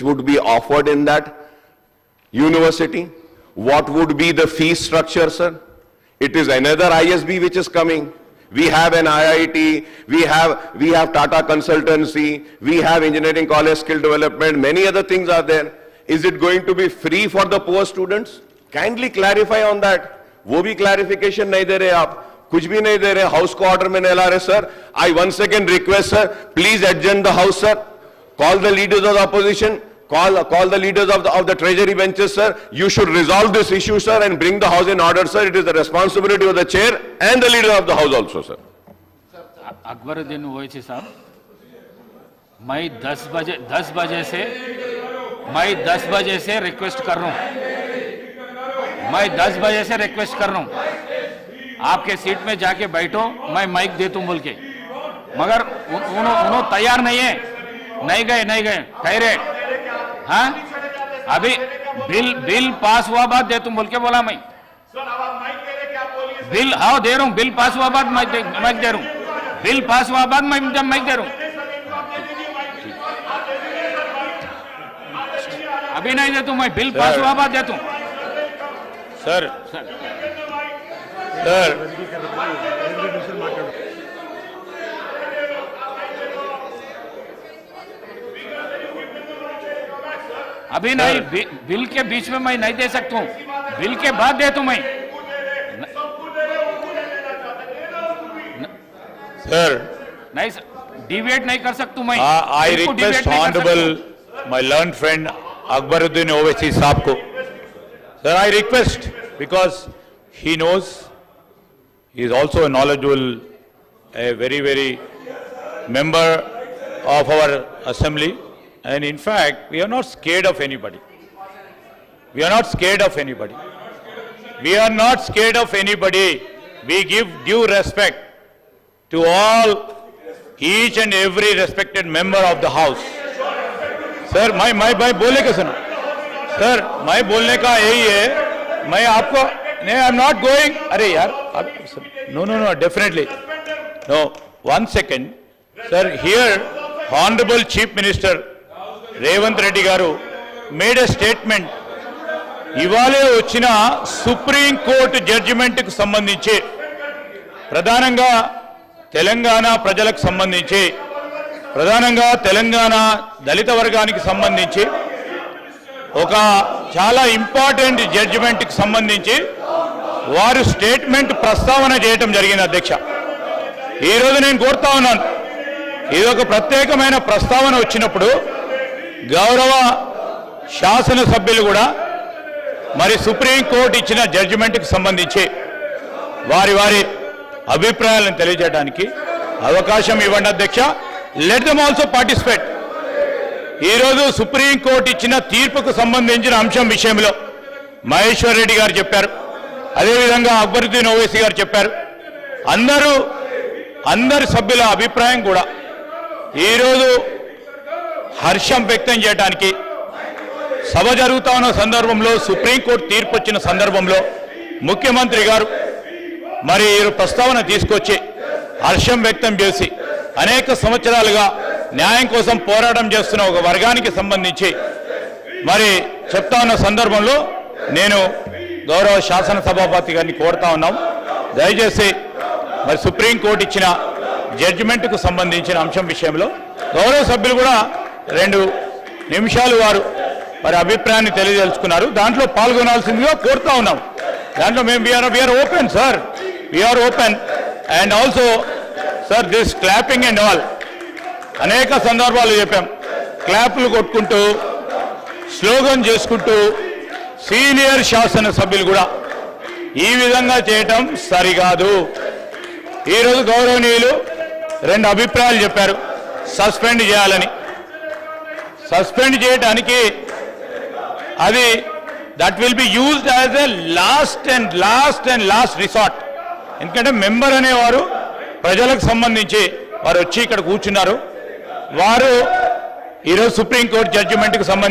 which would be offered in that university? What would be the fee structure, sir? It is another ISB which is coming. We have an IIT, we have, we have Tata Consultancy, we have Engineering College Skill Development, many other things are there. Is it going to be free for the poor students? Kindly clarify on that. वो भी clarification नहीं दे रहे आप कुछ भी नहीं दे रहे house को ऑर्डर में नहीं ला रहे sir I one second request sir please adjourn the house sir call the leaders of the opposition, call, call the leaders of the, of the treasury benches, sir. You should resolve this issue, sir, and bring the house in order, sir. It is the responsibility of the chair and the leader of the house also, sir. Akbaruddin Owaisi sahab मैं दस बजे दस बजे से मैं दस बजे से रिक्वेस्ट कर रहा हूँ मैं दस बजे से रिक्वेस्ट कर रहा हूँ आपके सीट में जाके बैठो मैं माइक दे दूँ बोल के मगर उन- उन्हों उन्हों तैयार नहीं है नहीं गए नहीं गए ठहरे हाँ? अभी बिल बिल पास हुआ बाद दे तुम बोल के बोला मैं। बिल हाँ दे रहा हूँ बिल पास हुआ बाद मैं दे, मैं दे रहा हूँ। बिल पास हुआ बाद मैं जब मैं दे रहा हूँ। अभी नहीं दे तू मैं बिल पास हुआ बाद दे तू। Sir sir. अभी नहीं बि, बिल के बीच में मैं नहीं दे सकता हूँ। बिल के बाद दे तू मैं। सर। नहीं डिवेट नहीं कर सकता मैं। आई रिक्वेस्ट debate नहीं कर सकता। Honourable my learn friend Akbaruddin Owaisi sahab को। Sir I request because he knows he is also knowledgeable a very very member of our assembly. And in fact, we are not scared of anybody. We are not scared of anybody. We are not scared of anybody. We give due respect to all, each and every respected member of the House. Sir, my my my, बोलने का सुना sir मैं बोलने का यही है मैं आपको नहीं आई एम नॉट गोइंग अरे यार आप no, no. No definitely no one second honorable chief minister Revanth Reddy garu made a statement. ఇవాళే వచ్చిన సుప్రీంకోర్టు జడ్జిమెంట్కు సంబంధించి ప్రధానంగా తెలంగాణ ప్రజలకు సంబంధించి ప్రధానంగా తెలంగాణ దళిత వర్గానికి సంబంధించి ఒక చాలా ఇంపార్టెంట్ జడ్జిమెంట్కి సంబంధించి వారు స్టేట్మెంట్ ప్రస్తావన చేయటం జరిగింది అధ్యక్ష. ఈరోజు నేను కోరుతా ఉన్నాను. ఇది ఒక ప్రత్యేకమైన ప్రస్తావన వచ్చినప్పుడు గౌరవ శాసనసభ్యులు కూడా మరి సుప్రీంకోర్టు ఇచ్చిన జడ్జిమెంట్కి సంబంధించి వారి వారి అభిప్రాయాలను తెలియజేయడానికి అవకాశం ఇవ్వండి అధ్యక్ష. లెట్ దమ్ ఆల్సో పార్టిసిపేట్ ఈరోజు సుప్రీంకోర్టు ఇచ్చిన తీర్పుకు సంబంధించిన అంశం విషయంలో మహేశ్వర్ రెడ్డి గారు చెప్పారు. అదేవిధంగా అక్బరుద్దీన్ ఓవైసీ గారు చెప్పారు. అందరూ అందరి సభ్యుల అభిప్రాయం కూడా ఈరోజు హర్షం వ్యక్తం చేయడానికి సభ జరుగుతా ఉన్న సందర్భంలో సుప్రీంకోర్టు తీర్పు వచ్చిన సందర్భంలో ముఖ్యమంత్రి గారు మరి ప్రస్తావన తీసుకొచ్చి హర్షం వ్యక్తం చేసి అనేక సంవత్సరాలుగా న్యాయం కోసం పోరాటం చేస్తున్న ఒక వర్గానికి సంబంధించి మరి చెప్తా ఉన్న సందర్భంలో నేను గౌరవ శాసనసభాపతి గారిని కోరుతా ఉన్నాం. దయచేసి మరి సుప్రీంకోర్టు ఇచ్చిన జడ్జిమెంట్కు సంబంధించిన అంశం విషయంలో గౌరవ సభ్యులు కూడా రెండు నిమిషాలు వారు మరి అభిప్రాయాన్ని తెలియదలుచుకున్నారు దాంట్లో పాల్గొనాల్సిందిగా కోరుతా ఉన్నాం. దాంట్లో మేము we're we're open sir we're open and also sir this clapping and all అనేక సందర్భాలు చెప్పాం. క్లాప్లు కొట్టుకుంటూ స్లోగన్ చేసుకుంటూ సీనియర్ శాసన సభ్యులు కూడా ఈ విధంగా చేయటం సరికాదు. ఈరోజు గౌరవనీయులు రెండు అభిప్రాయాలు చెప్పారు. సస్పెండ్ చేయాలని. సస్పెండ్ చేయడానికి అది that will be used as a last and last and last resort ఎందుకంటే మెంబర్ అనేవారు ప్రజలకు సంబంధించి వారు వచ్చి ఇక్కడ కూర్చున్నారు. వారు ఈరోజు సుప్రీంకోర్టు జడ్జిమెంట్కి సంబంధించి